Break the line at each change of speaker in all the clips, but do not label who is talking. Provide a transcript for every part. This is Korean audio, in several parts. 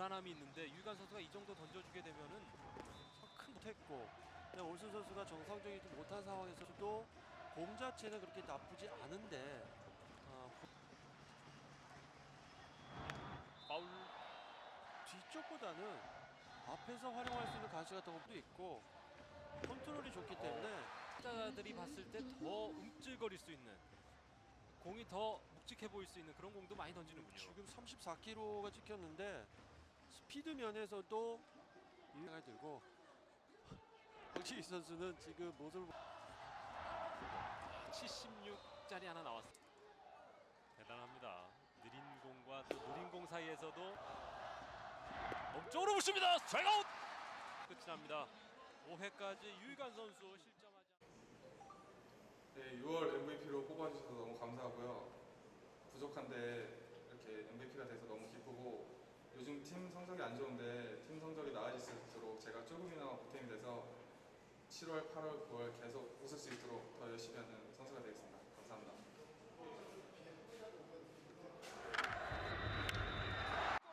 불안함이 있는데 유희관 선수가 이 정도 던져주게 되면은 큰
못했고 올순 선수가 정상적이지 못한 상황에서도 공 자체는 그렇게 나쁘지 않은데. 아,
파울.
뒤쪽보다는 앞에서 활용할 수 있는 가시가 더 있고 컨트롤이 좋기 때문에
타자들이 봤을 때 더 움찔거릴 수 있는 공이 더 묵직해 보일 수 있는 그런 공도 많이 던지는군요.
지금 34km가 찍혔는데 스피드 면에서도 생각이 들고 이 선수는 지금 모습을
76짜리 하나 나왔어. 대단합니다. 느린 공과 또 느린 공 사이에서도 몸쪽으로 붙습니다. 스트라이크 아웃. 끝이 납니다. 5회까지 유희관 선수 실점하지 않-
네, 6월 MVP로 뽑아주셔서 너무 감사하고요. 부족한데 이렇게 MVP가 돼서 너무 기쁘고 성적이 안 좋은데 팀 성적이 나아질 수 있도록 제가 조금이나마 보탬이 돼서 7월, 8월, 9월 계속 웃을 수 있도록 더 열심히 하는 선수가 되겠습니다. 감사합니다.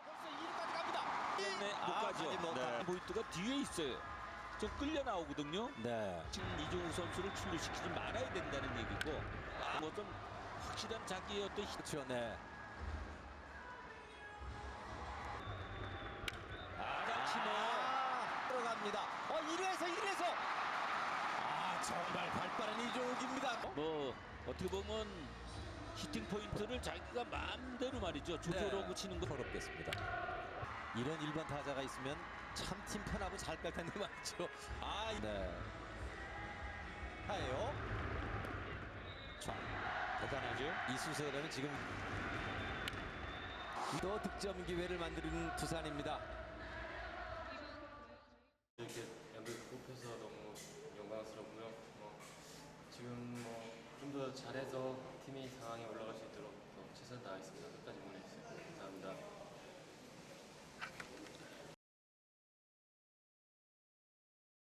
벌써 2루까지 갑니다.
때문에 못
아,
가죠.
못한.
네. 보이트가 뒤에 있어요. 좀 끌려 나오거든요.
네.
지금 이종우 선수를 출루시키지 말아야 된다는 얘기고 아, 어떤 확실한 자기의 어떤 히-
그렇죠. 네.
아,
들어갑니다. 어, 1루에서 1루에서 아, 정말 발빠른 이종욱입니다.
뭐 어떻게 보면 히팅 포인트를 자기가 마음대로 말이죠 조절하고 치는 거
어렵겠습니다. 이런 1번 타자가 있으면 참 팀 편하고 잘깔 텐데 말이죠. 아, 네. 하예요. 자,
대단하죠.
이수세라는 지금 또 득점 기회를 만드는 두산입니다.
이렇게 MVP 뽑혀서 너무 영광스럽고요. 뭐 지금 뭐 좀 더 잘해서 팀이 상황에 올라갈